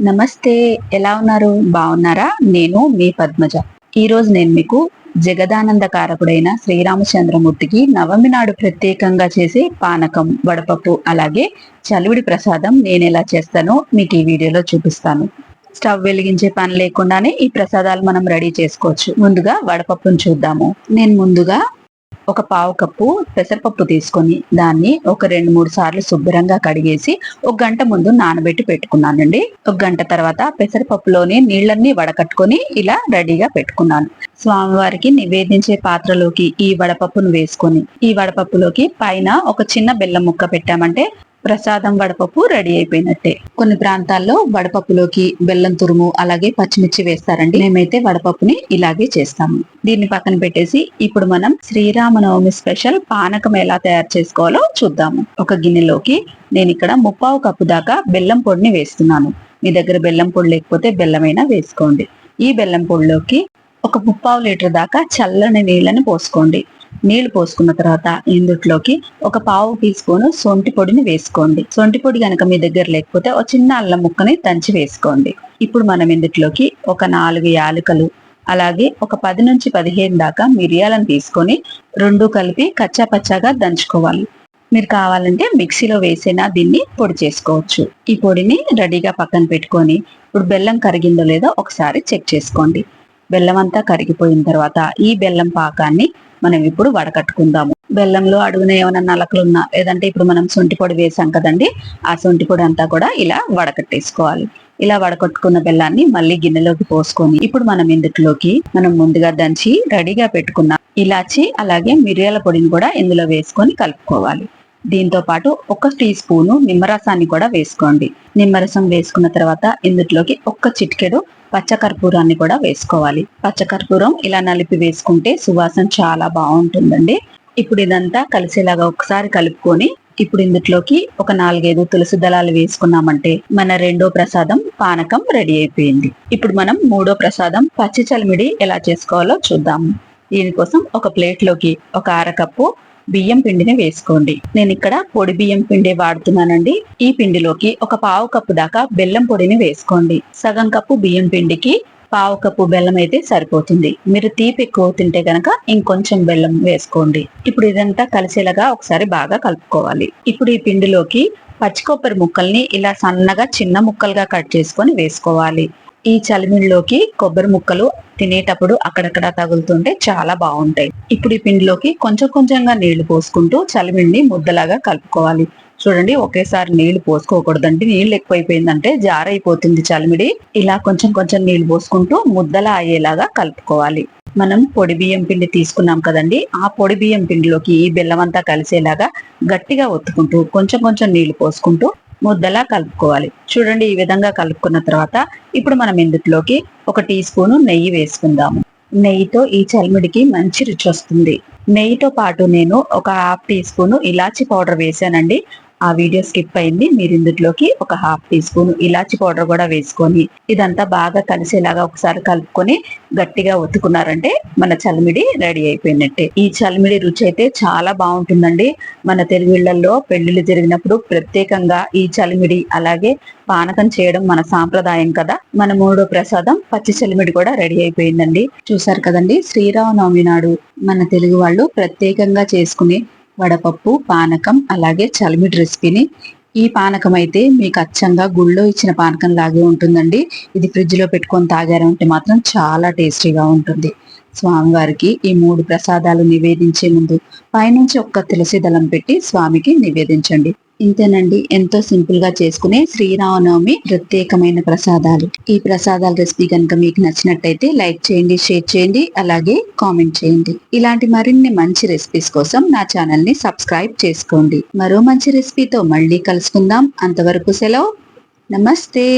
నమస్తే ఎలా ఉన్నారు? బాగున్నారా? నేను మీ పద్మజ. ఈరోజు నేను మీకు జగదానంద కారకుడైన శ్రీరామచంద్రమూర్తికి నవమి నాడు ప్రత్యేకంగా చేసే పానకం వడపప్పు అలాగే చలివిడి ప్రసాదం నేను ఎలా చేస్తానో మీకు ఈ వీడియోలో చూపిస్తాను. స్టవ్ వెలిగించే పని లేకుండానే ఈ ప్రసాదాలు మనం రెడీ చేసుకోవచ్చు. ముందుగా వడపప్పును చూద్దాము. నేను ముందుగా ఒక పావు కప్పు పెసరపప్పు తీసుకొని దాన్ని ఒక రెండు మూడు సార్లు శుభ్రంగా కడిగేసి ఒక గంట ముందు నానబెట్టి పెట్టుకున్నానండి. ఒక గంట తర్వాత పెసరపప్పులోని నీళ్ళన్నీ వడకట్టుకొని ఇలా రెడీగా పెట్టుకున్నాను. స్వామివారికి నివేదించే పాత్రలోకి ఈ వడపప్పును వేసుకొని ఈ వడపప్పులోకి పైన ఒక చిన్న బెల్లం ముక్క పెట్టామంటే ప్రసాదం వడపప్పు రెడీ అయిపోయినట్టే. కొన్ని ప్రాంతాల్లో వడపప్పులోకి బెల్లం తురుము అలాగే పచ్చిమిర్చి వేస్తారండి. మేమైతే వడపప్పుని ఇలాగే చేస్తాము. దీన్ని పక్కన పెట్టేసి ఇప్పుడు మనం శ్రీరామనవమి స్పెషల్ పానకం ఎలా తయారు చేసుకోవాలో చూద్దాము. ఒక గిన్నెలోకి నేను ఇక్కడ ముప్పావు కప్పు దాకా బెల్లం పొడిని వేస్తున్నాను. మీ దగ్గర బెల్లం పొడి లేకపోతే బెల్లమైనా వేసుకోండి. ఈ బెల్లం పొడిలోకి ఒక ముప్పావు లీటర్ దాకా చల్లని నీళ్ళని పోసుకోండి. నీళ్ళు పోసుకున్న తర్వాత ఇందుట్లోకి ఒక పావు టీ స్పూన్ సొంటి పొడిని వేసుకోండి. సొంటి పొడి కనుక మీ దగ్గర లేకపోతే ఒక చిన్న అల్లం ముక్కని దంచి వేసుకోండి. ఇప్పుడు మనం ఇందుట్లోకి ఒక నాలుగు యాలకులు అలాగే ఒక పది నుంచి పదిహేను దాకా మిరియాలను తీసుకొని రెండు కలిపి కచ్చా పచ్చాగా దంచుకోవాలి. మీరు కావాలంటే మిక్సీలో వేసినా దీన్ని పొడి చేసుకోవచ్చు. ఈ పొడిని రెడీగా పక్కన పెట్టుకొని ఇప్పుడు బెల్లం కరిగిందో లేదో ఒకసారి చెక్ చేసుకోండి. బెల్లం అంతా కరిగిపోయిన తర్వాత ఈ బెల్లం పాకాన్ని మనం ఇప్పుడు వడకట్టుకుందాము. బెల్లంలో అడుగున ఏమైనా నలకలు ఉన్నా లేదంటే ఇప్పుడు మనం సొంటి పొడి వేసాం కదండి ఆ సొంటి పొడి అంతా కూడా ఇలా వడకట్టేసుకోవాలి. ఇలా వడకట్టుకున్న బెల్లాన్ని మళ్ళీ గిన్నెలోకి పోసుకొని ఇప్పుడు మనం ఇందులోకి మనం ముందుగా దంచి రెడీగా పెట్టుకున్న ఇలాచి అలాగే మిరియాల పొడిని కూడా ఇందులో వేసుకొని కలుపుకోవాలి. దీంతో పాటు ఒక టీ స్పూను నిమ్మరసాన్ని కూడా వేసుకోండి. నిమ్మరసం వేసుకున్న తర్వాత ఇందులోకి ఒక్క చిటికెడు పచ్చకర్పూరాన్ని కూడా వేసుకోవాలి. పచ్చకర్పూరం ఇలా నలిపి వేసుకుంటే సువాసన చాలా బాగుంటుందండి. ఇప్పుడు ఇదంతా కలిసేలాగా ఒకసారి కలుపుకొని ఇప్పుడు ఇందులోకి ఒక నాలుగైదు తులసి దళాలు వేసుకున్నామంటే మన రెండో ప్రసాదం పానకం రెడీ అయిపోయింది. ఇప్పుడు మనం మూడో ప్రసాదం పచ్చి చలిమిడి ఎలా చేసుకోవాలో చూద్దాము. దీనికోసం ఒక ప్లేట్లోకి ఒక అరకప్పు బియ్యం పిండిని వేసుకోండి. నేను ఇక్కడ పొడి బియ్యం పిండి వాడుతున్నానండి. ఈ పిండిలోకి ఒక పావు కప్పు దాకా బెల్లం పొడిని వేసుకోండి. సగం కప్పు బియ్యం పిండికి పావు కప్పు బెల్లం అయితే సరిపోతుంది. మీరు తీపి ఎక్కువ తింటే గనక ఇంకొంచెం బెల్లం వేసుకోండి. ఇప్పుడు ఇదంతా కలిసేలాగా ఒకసారి బాగా కలుపుకోవాలి. ఇప్పుడు ఈ పిండిలోకి పచ్చి కొబ్బరి ముక్కల్ని ఇలా సన్నగా చిన్న ముక్కలుగా కట్ చేసుకొని వేసుకోవాలి. ఈ చలిమిడిలోకి కొబ్బరి ముక్కలు తినేటప్పుడు అక్కడక్కడ తగులుతుంటే చాలా బాగుంటాయి. ఇప్పుడు ఈ పిండిలోకి కొంచెం కొంచెంగా నీళ్ళు పోసుకుంటూ చలిమిడిని ముద్దలాగా కలుపుకోవాలి. చూడండి ఒకేసారి నీళ్ళు పోసుకోకూడదండి. నీళ్ళు ఎక్కువైపోయిందంటే జారైపోతుంది చలిమిడి. ఇలా కొంచెం కొంచెం నీళ్ళు పోసుకుంటూ ముద్దలా అయ్యేలాగా కలుపుకోవాలి. మనం పొడి బియ్యం పిండి తీసుకున్నాం కదండి. ఆ పొడి బియ్యం పిండిలోకి ఈ బెల్లం అంతా కలిసేలాగా గట్టిగా ఒత్తుకుంటూ కొంచెం కొంచెం నీళ్ళు పోసుకుంటూ ముద్దలా కలుపుకోవాలి. చూడండి ఈ విధంగా కలుపుకున్న తర్వాత ఇప్పుడు మనం ఇందులోకి ఒక టీ స్పూను నెయ్యి వేసుకుందాము. నెయ్యితో ఈ చల్మిడికి మంచి రుచి వస్తుంది. నెయ్యితో పాటు నేను ఒక హాఫ్ టీ స్పూను ఇలాచి పౌడర్ వేసానండి. ఆ వీడియో స్కిప్ అయింది. మీరు ఇందులోకి ఒక హాఫ్ టీ స్పూన్ ఇలాచి పౌడర్ కూడా వేసుకొని ఇదంతా బాగా కలిసేలాగా ఒకసారి కలుపుకొని గట్టిగా ఒత్తుకున్నారంటే మన చలిమిడి రెడీ అయిపోయినట్టే. ఈ చలిమిడి రుచి అయితే చాలా బాగుంటుందండి. మన తెలుగుళ్ళలో పెళ్ళిళ్ళు జరిగినప్పుడు ప్రత్యేకంగా ఈ చలిమిడి అలాగే పానకం చేయడం మన సాంప్రదాయం కదా. మన మూడో ప్రసాదం పచ్చి చలిమిడి కూడా రెడీ అయిపోయిందండి. చూసారు కదండి? శ్రీరామనవమి నాడు మన తెలుగు వాళ్ళు ప్రత్యేకంగా చేసుకునే వడపప్పు పానకం అలాగే చలిమిడి రెసిపీని. ఈ పానకం అయితే మీకు అచ్చంగా గుళ్ళో ఇచ్చిన పానకం లాగే ఉంటుందండి. ఇది ఫ్రిడ్జ్లో పెట్టుకొని తాగారంటే మాత్రం చాలా టేస్టీగా ఉంటుంది. స్వామివారికి ఈ మూడు ప్రసాదాలు నివేదించే ముందు పైనుంచి ఒక్క తులసి దళం పెట్టి స్వామికి నివేదించండి. ఇంతేనండి. ఎంతో సింపుల్గా చేసుకునే శ్రీరామనవమి ప్రత్యేకమైన ప్రసాదాలు. ఈ ప్రసాదాల రెసిపీ కనుక మీకు నచ్చినట్టయితే లైక్ చేయండి షేర్ చేయండి అలాగే కామెంట్ చేయండి. ఇలాంటి మరిన్ని మంచి రెసిపీస్ కోసం నా ఛానల్ని సబ్స్క్రైబ్ చేసుకోండి. మరో మంచి రెసిపీతో మళ్ళీ కలుసుకుందాం. అంతవరకు సెలవు. నమస్తే.